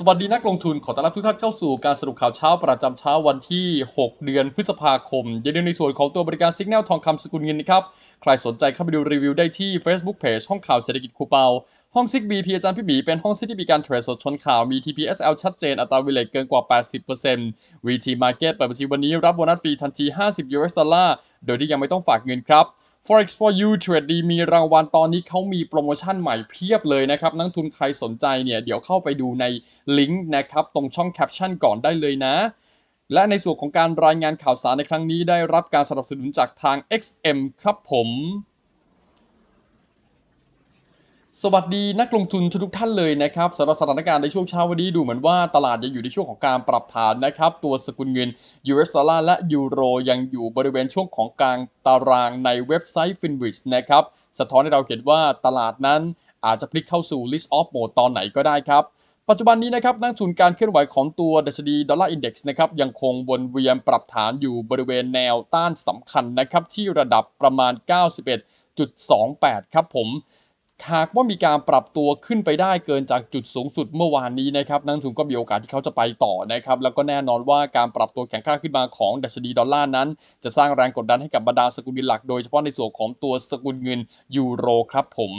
สวัสดีนักลงทุนขอต้อนรับทุกท่านเข้าสู่การสรุปข่าวเช้าประจำเช้าวันที่ 6 เดือนพฤษภาคมยินดีในส่วนของตัวบริการสิกแนลทองคำสกุลเงินนะครับ ใครสนใจเข้าไปดูรีวิวได้ที่ Facebook Page ห้องข่าวเศรษฐกิจคูเปา ห้องซิกบีพีอาจารย์พี่บีเป็นห้องซิกที่มีการเทรดสดชนข่าวมี TPSL ชัดเจนอัตราวิเลตเกินกว่า 80% VT Market เปิดบัญชีวันนี้รับโบนัสฟรีทันที 50 US ดอลลาร์โดยที่ยังไม่ต้องฝากเงินครับ Forex for you เทรดดีมีรางวัลตอนนี้เขามีโปรโมชั่นใหม่เพียบเลยนะครับ นักทุนใครสนใจเนี่ยเดี๋ยวเข้าไปดูในลิงก์นะครับ ตรงช่องแคปชั่นก่อนได้เลยนะ และในส่วนของการรายงานข่าวสารในครั้งนี้ได้รับการสนับสนุนจากทาง XM ครับผม สวัสดีนักลงทุนทุกท่านเลยนะครับสำหรับสถานการณ์ในช่วงเช้าวันนี้ดูเหมือนว่าตลาดยังอยู่ในช่วงของการปรับฐานนะครับ ตัวสกุลเงิน US ดอลลาร์และยูโรยังอยู่บริเวณช่วงของกลางตารางในเว็บไซต์ Finwich นะครับ สะท้อนให้เราเห็นว่าตลาดนั้นอาจจะพลิกเข้าสู่ list off mode ตอนไหนก็ได้ครับ ปัจจุบันนี้นะครับนักทุนการเคลื่อนไหวของตัวดัชนีดอลลาร์อินด็กซ์นะครับยังคงวนเวียนปรับฐานอยู่บริเวณแนวต้านสำคัญนะครับที่ระดับประมาณ 91.28 ครับผม หากว่ามีการปรับตัวขึ้นไปได้เกินจากจุดสูงสุดเมื่อวานนี้นะครับนักลงทุนก็มีโอกาสที่เขาจะไปต่อนะครับแล้วก็แน่นอนว่าการปรับตัวแข็งค่าขึ้นมาของดัชนีดอลลาร์นั้น จะสร้างแรงกดดันให้กับบรรดาสกุลเงินหลัก โดยเฉพาะในส่วนของตัวสกุลเงินยูโรครับผม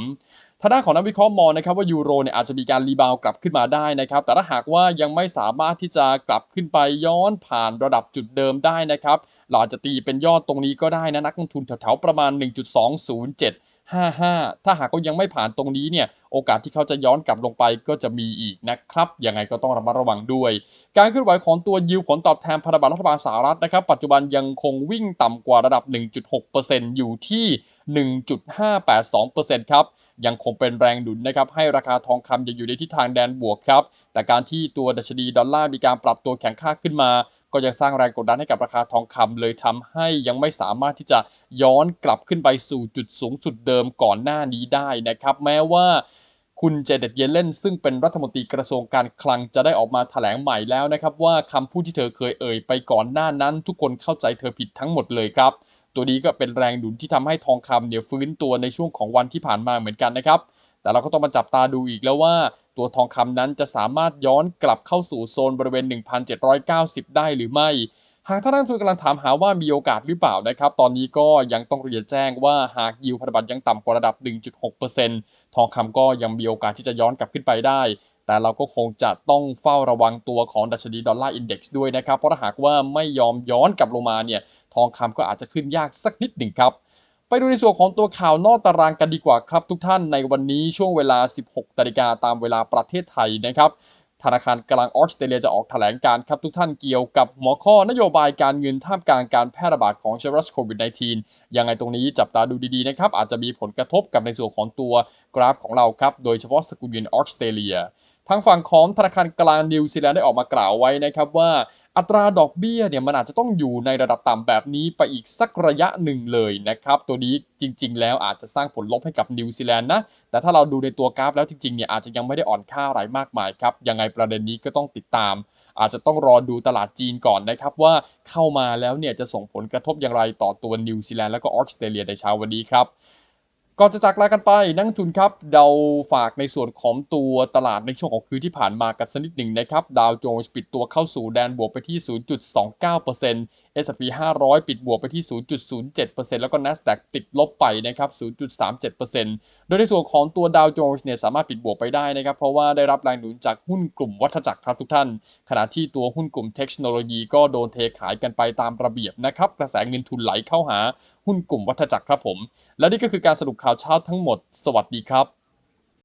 ทางด้านของนักวิเคราะห์มองนะครับว่ายูโรเนี่ยอาจจะมีการรีบาวกลับขึ้นมาได้นะครับ แต่ถ้าหากว่ายังไม่สามารถที่จะกลับขึ้นไปย้อนผ่านระดับจุดเดิมได้นะครับเราจจะตีเป็นยอดตรงนี้ก็ได้นะนักลงทุนแถวๆประมาณ 1.207 55 ถ้าหากเขายังไม่ผ่านตรงนี้เนี่ยโอกาสที่เขาจะย้อนกลับลงไปก็จะมีอีกนะครับยังไงก็ต้องระมัดระวังด้วย การเคลื่อนไหวของตัวยิวผลตอบแทนพันธบัตรรัฐบาลสหรัฐนะครับ ปัจจุบันยังคงวิ่งต่ำกว่าระดับ 1.6%อยู่ที่ 1.582%ครับยังคงเป็นแรงดุนนะครับให้ราคาทองคำยังอยู่ในทิศทางแดนบวกครับแต่การที่ตัวดัชนีดอลลาร์มีการปรับตัวแข็งค่าขึ้นมา ก็ยังสร้างแรงกดดันให้กับราคาทองคำเลยทำให้ยังไม่สามารถที่จะย้อนกลับขึ้นไปสู่จุดสูงสุดเดิมก่อนหน้านี้ได้นะครับ แม้ว่าคุณเจเดตเยเลนซึ่งเป็นรัฐมนตรีกระทรวงการคลังจะได้ออกมาแถลงใหม่แล้วนะครับ ว่าคำพูดที่เธอเคยเอ่ยไปก่อนหน้านั้น ทุกคนเข้าใจเธอผิดทั้งหมดเลยครับ ตัวนี้ก็เป็นแรงดุนที่ทำให้ทองคำเนี่ยฟื้นตัวในช่วงของวันที่ผ่านมาเหมือนกันนะครับ แต่เราก็ต้องมาจับตาดูอีกแล้วว่า ตัวทองคำนั้นจะสามารถย้อนกลับเข้าสู่โซนบริเวณ 1,790 ได้หรือไม่ หากท่านนักลงทุนกำลังถามหาว่ามีโอกาสหรือเปล่านะครับ ตอนนี้ก็ยังต้องเรียนแจ้งว่าหากยิวพันธบัตรยังต่ำกว่าระดับ 1.6%ทองคำก็ยังมีโอกาสที่จะย้อนกลับขึ้นไปได้แต่เราก็คงจะต้องเฝ้าระวังตัวของดัชนีดอลลาร์อินเด็กซ์ด้วยนะครับ เพราะถ้าหากว่าไม่ยอมย้อนกลับลงมาเนี่ย ทองคำก็อาจจะขึ้นยากสักนิดหนึ่งครับ ไปดูในส่วนของตัวข่าวนอกตารางกันดีกว่าครับ ทุกท่านในวันนี้ช่วงเวลา 16นาฬิกาตามเวลาประเทศไทยนะครับธนาคารกลางออสเตรเลียจะออกแถลงการครับทุกท่านเกี่ยวกับหัวข้อนโยบายการเงินท่ามกลางการแพร่ระบาดของเชื้อไวรัสโควิด -19 ยังไงตรงนี้จับตาดูดีๆนะครับอาจจะมีผลกระทบกับในส่วนของตัวกราฟของเราครับโดยเฉพาะสกุลเงินออสเตรเลียทางฝั่งของธนาคารกลางนิวซีแลนด์ได้ออกมากล่าวไว้นะครับว่า อัตราดอกเบี้ยเนี่ยมันอาจจะต้องอยู่ในระดับต่ำแบบนี้ไปอีกสักระยะหนึ่งเลยนะครับ ตัวนี้จริง ๆ แล้วอาจจะสร้างผลลบให้กับนิวซีแลนด์นะ แต่ถ้าเราดูในตัวกราฟแล้วจริงๆเนี่ยอาจจะยังไม่ได้อ่อนค่าอะไรมากมายครับ ยังไงประเด็นนี้ก็ต้องติดตาม อาจจะต้องรอดูตลาดจีนก่อนนะครับ ว่าเข้ามาแล้วเนี่ยจะส่งผลกระทบอย่างไรต่อตัวนิวซีแลนด์แล้วก็ออสเตรเลียในเช้าวันนี้ครับ ก่อนจะจากลากันไปนักทุนครับเราฝากในส่วนของตัวตลาดในช่วงของคืนที่ผ่านมากันสักนิดหนึ่งนะครับ ดาวโจนส์ปิดตัวเข้าสู่แดนบวกไปที่ 0.29% S&P 500 ปิดบวกไปที่ 0.07%แล้วก็ NASDAQ ติดลบไปนะครับ 0.37%โดยในส่วนของตัวดาวโจนส์เนี่ยสามารถปิดบวกไปได้นะครับ เพราะว่าได้รับแรงหนุนจากหุ้นกลุ่มวัฏจักรครับทุกท่าน ขณะที่ตัวหุ้นกลุ่มเทคโนโลยีก็โดนเทขายกันไปตามระเบียบนะครับกระแสเงินทุนไหลเข้าหาหุ้นกลุ่มวัฏจักรครับผม และนี่ก็คือการสรุปข่าวเช้าทั้งหมด สวัสดีครับ